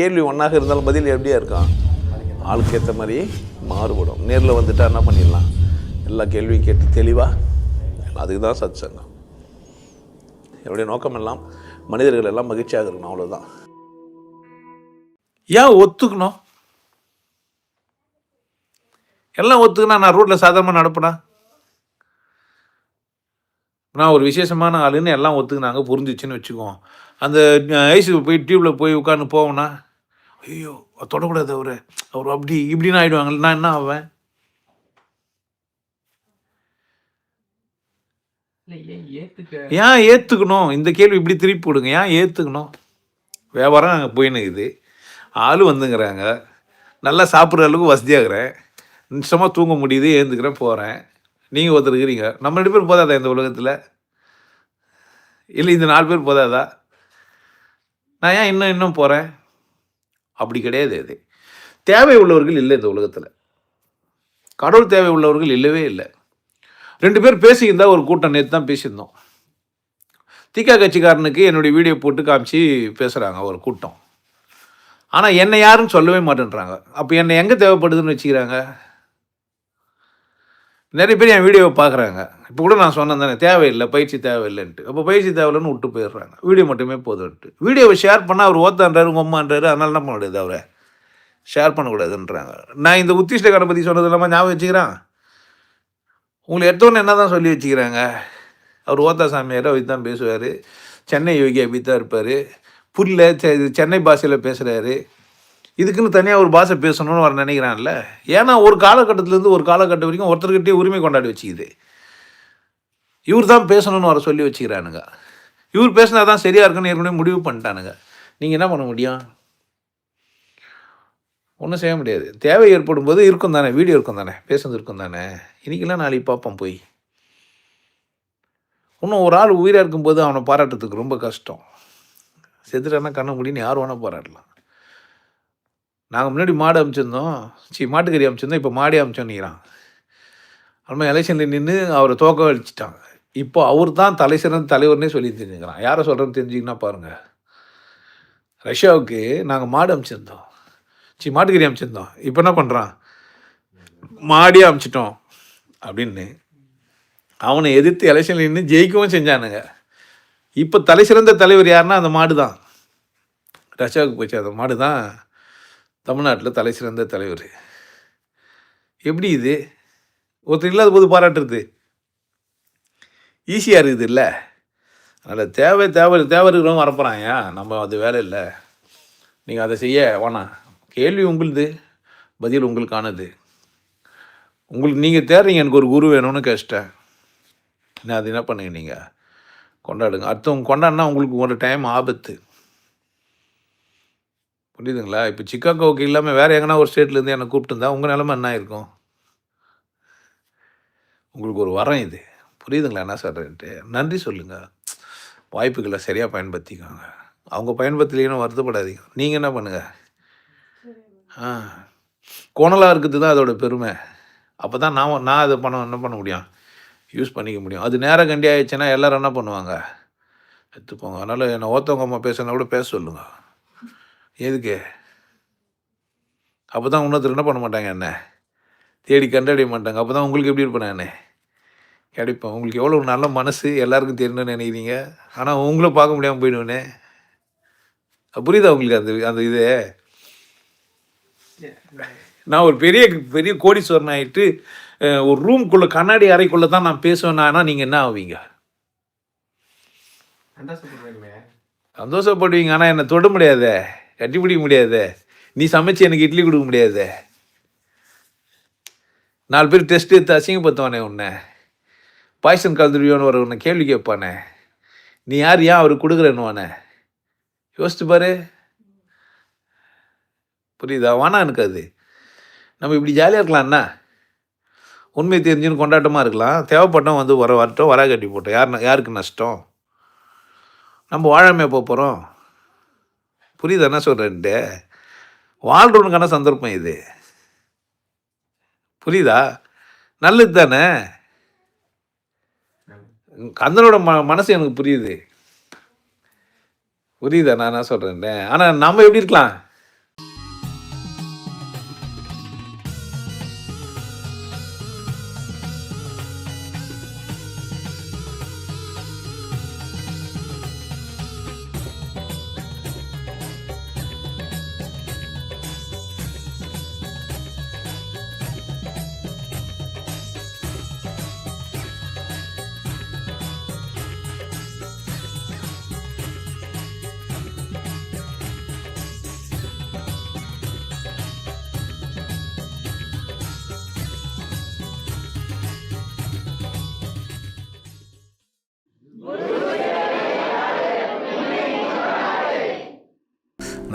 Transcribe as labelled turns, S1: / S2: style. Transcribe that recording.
S1: கேள்வி ஒன்றாக இருந்தாலும் பதில் எப்படியா இருக்கான் ஆளுக்கு ஏற்ற மாதிரி மாறுபடும். நேரில் வந்துட்டா என்ன பண்ணிடலாம்? எல்லா கேள்வியும் கேட்டு தெளிவாக அதுக்கு தான் சத் சங்கம் என்னுடைய நோக்கம் எல்லாம் மனிதர்கள் எல்லாம் மகிழ்ச்சியாக இருக்கணும் அவ்வளோதான்
S2: ஏன் ஒத்துக்கணும்? எல்லாம் ஒத்துக்கினா நான் ரோட்டில் சாதாரணமாக நடப்பேனா? நான் ஒரு விசேஷமான ஆளுன்னு எல்லாம் ஒத்துக்கினாங்க புரிஞ்சிச்சுன்னு வச்சுக்குவோம். அந்த ஐசி போய் டியூப்பில் போய் உட்காந்து போவோம்னா ஐயோ தொடக்கூடாது அவர். அவர் அப்படி இப்படின்னு ஆயிடுவாங்க நான் என்ன ஆவேன்? ஏன் ஏற்றுக்கணும் இந்த கேள்வி இப்படி திருப்பி விடுங்க ஏன் ஏற்றுக்கணும் வியாபாரம் அங்கே போயினுக்குது. ஆள் வந்துங்கிறாங்க. நல்லா சாப்பிட்ற அளவுக்கு வசதியாகிறேன் நிச்சயமாக தூங்க முடியுது ஏந்துக்கிறேன் போகிறேன் நீங்கள் ஒருத்தர் இருக்கிறீங்க. நம்ம ரெண்டு பேரும் போதாதா இந்த உலகத்தில்? இல்லை இந்த நாலு பேர் போதாதா? நான் ஏன் இன்னும் இன்னும் போகிறேன் அப்படி கிடையாது இது. தேவை உள்ளவர்கள் இல்லை இந்த உலகத்தில். கடவுள் தேவை உள்ளவர்கள் இல்லவே இல்லை. ரெண்டு பேர் பேசியிருந்தா ஒரு கூட்டம் நேற்று தான் பேசியிருந்தோம். திகா கட்சிக்காரனுக்கு என்னுடைய வீடியோ போட்டு காமிச்சு பேசுகிறாங்க ஒரு கூட்டம். ஆனால் என்னை யாருன்னு சொல்லவே மாட்டேன்றாங்க. அப்போ என்னை எங்கே தேவைப்படுதுன்னு வச்சுக்கிறாங்க? நிறைய பேர் என் வீடியோவை பார்க்குறாங்க. இப்போ கூட நான் சொன்னேன் தானே தேவையில்லை பயிற்சி தேவையில்லைன்ட்டு. அப்போ பயிற்சி தேவையில்லைன்னு விட்டு போயிடுறாங்க. வீடியோ மட்டுமே போதும்ன்ட்டு. வீடியோவை ஷேர் பண்ணால் அவர் ஓத்தான்றாரு உங்கள் அம்மான்றாரு அதனால என்ன பண்ண முடியாது அவரை? ஷேர் பண்ணக்கூடாதுன்றாங்க. நான் இந்த உத்திஷ்ட கணபதி சொன்னது இல்லாமல் ஞாபகம் வச்சுக்கிறேன்? உங்களை எடுத்தோன்னு என்ன தான் சொல்லி வச்சுக்கிறாங்க? அவர் ஓத்தா சாமியார் அவர் தான் பேசுவார். சென்னை யோகி அப்படி தான் இருப்பார். புரியல செ- சென்னை பாஷையில் பேசுகிறாரு இதுக்குன்னு தனியாக ஒரு பாஷை பேசணும்னு அவர் நினைக்கிறான்ல. ஏன்னா ஒரு காலகட்டத்திலேருந்து ஒரு காலகட்டம் வரைக்கும் ஒருத்தர்கிட்டயே உரிமை கொண்டாடி வச்சுக்குது. இவர் தான் பேசணும்னு வர சொல்லி வச்சுக்கிறானுங்க. இவர் பேசினா தான் சரியாக இருக்குன்னு ஏற்கனவே முடிவு பண்ணிட்டானுங்க. நீங்கள் என்ன பண்ண முடியும்? ஒன்றும் செய்ய முடியாது. தேவை ஏற்படும் போது இருக்கும் தானே வீடியோ இருக்கும் தானே பேசுனது இருக்கும் தானே. இன்றைக்கெல்லாம் நாளைக்கு பார்ப்போம் போய். இன்னும் ஒரு ஆள் உயிராக இருக்கும்போது அவனை பாராட்டுறதுக்கு ரொம்ப கஷ்டம். செத்துட்டானா கண்ண முடின்னு யார் வேணால் பாராட்டலாம். நாங்கள் முன்னாடி மாடு அமைச்சிருந்தோம். சி மாட்டுக்கறி அமைச்சிருந்தோம். இப்போ மாடி அமைச்சோன்னிக்கிறான் அதுமாதிரி எலெக்ஷனில் நின்று அவரை தோக்க வச்சுட்டாங்க இப்போ அவர் தான் தலை சிறந்த தலைவர்னே சொல்லி தெரிஞ்சுக்கிறான் யாரை சொல்கிறேன்னு தெரிஞ்சிங்கன்னா பாருங்கள் ரஷ்யாவுக்கு நாங்கள் மாடு அமைச்சிருந்தோம். சி மாட்டுக்கறி அமைச்சிருந்தோம். இப்போ என்ன பண்ணுறான் மாடியே அமைச்சிட்டோம் அப்படின்னு அவனை எதிர்த்து எலெக்ஷனில் நின்று ஜெயிக்கவும் செஞ்சானுங்க. இப்போ தலை சிறந்த தலைவர் யாருன்னா அந்த மாடு தான் ரஷ்யாவுக்கு போச்சு. அந்த மாடு தான் தமிழ்நாட்டில் தலை சிறந்த தலைவர். எப்படி இது? ஒருத்தர் இல்லாத போது பாராட்டுறது. ஈஸியாக இருக்குது இல்லை? அதனால் தேவை தேவை தேவை இருக்கிறவங்க வரப்போகிறாங்க நம்ம அது வேலை இல்லை. நீங்கள் அதை செய்ய வேணாம். கேள்வி உங்களுது பதில் உங்களுக்கானது. உங்களுக்கு நீங்கள் தேடுறீங்க எனக்கு ஒரு குரு வேணும்னு கஷ்டம் என்ன அது என்ன பண்ணுங்க நீங்கள் கொண்டாடுங்க. அடுத்தவங்க கொண்டாடினா உங்களுக்கு ஒரு டைம் ஆபத்து. புரியுதுங்களா? இப்போ சிக்காகோவுக்கு இல்லாமல் வேறு எங்கன்னா ஒரு ஸ்டேட்லேருந்து என்னை கூப்பிட்டுருந்தா உங்கள் நிலமை என்ன இருக்கும் உங்களுக்கு ஒரு வரம் இது. புரியுதுங்களா என்ன சொல்கிறேன்ட்டு நன்றி சொல்லுங்கள் வாய்ப்புகளை சரியாக பயன்படுத்திக்கோங்க. அவங்க பயன்படுத்தலைன்னு வருத்தப்படாதீங்க. நீங்கள் என்ன பண்ணுங்கள் ஆ. கோணலாக இருக்கிறது தான் அதோட பெருமை. அப்போ தான் நான் நான் அதை பண்ண என்ன பண்ண முடியும்? யூஸ் பண்ணிக்க முடியும். அது நேரம் கண்டி ஆயிடுச்சுன்னா எல்லோரும் என்ன பண்ணுவாங்க? எடுத்துப்போங்க அதனால் என்னை ஓத்தவங்க அம்மா பேசுனா கூட பேச சொல்லுங்கள் எதுக்கு? அப்போ தான் இன்னொருத்தர் என்ன பண்ண மாட்டாங்க என்ன? தேடி கண்டறிய மாட்டாங்க. அப்போ தான் உங்களுக்கு எப்படி இருப்பேன் நான்? கிடைப்பேன் உங்களுக்கு எவ்வளோ ஒரு நல்ல மனசு எல்லாருக்கும் தெரியணும்னு நினைக்கிறீங்க. ஆனால் உங்களை பார்க்க முடியாமல் போயிடுவேனே. புரியுதா உங்களுக்கு அந்த அந்த இது? நான் ஒரு பெரிய பெரிய கோடீஸ்வரன் ஆகிட்டு ஒரு ரூம்குள்ளே கண்ணாடி அறைக்குள்ளே தான் நான் பேசுவேன்னா நீங்கள் என்ன ஆவீங்க? சந்தோஷப்படுவீங்க. ஆனால் என்னை தொட முடியாதே. கட்டி பிடிக்க முடியாதே. நீ சமைச்சு எனக்கு இட்லி கொடுக்க முடியாதே. நாலு பேர் டெஸ்ட் எடுத்து அசிங்கப்படுத்துவானே உன்னை. பாய்சன் கலந்துருவியோன்னு ஒரு உன்னை கேள்வி கேட்பானே. நீ யார் ஏன் அவருக்கு கொடுக்குறேன்னுவானே யோசிச்சு பாரு. புரியுதா? வானா எனக்கு அது. நம்ம இப்படி ஜாலியாக இருக்கலாம்ண்ணா உண்மை தெரிஞ்சுன்னு கொண்டாட்டமாக இருக்கலாம். தேவைப்பட்டோம் வந்து வர வரட்டும் வரா கட்டி போட்டோம். யார் யாருக்கு நஷ்டம்? நம்ம வாழாமையா போக போகிறோம் புரியுது என்ன சொல்கிறேன்ட்டு வாழ்கிறவனுக்கான சந்தர்ப்பம் இது? புரியுதா? நல்லது தானே? கந்தனோட ம மனசு எனக்கு புரியுது. புரியுதா நான் என்ன சொல்கிறேன்ட்டு ஆனால் நம்ம எப்படி இருக்கலாம்?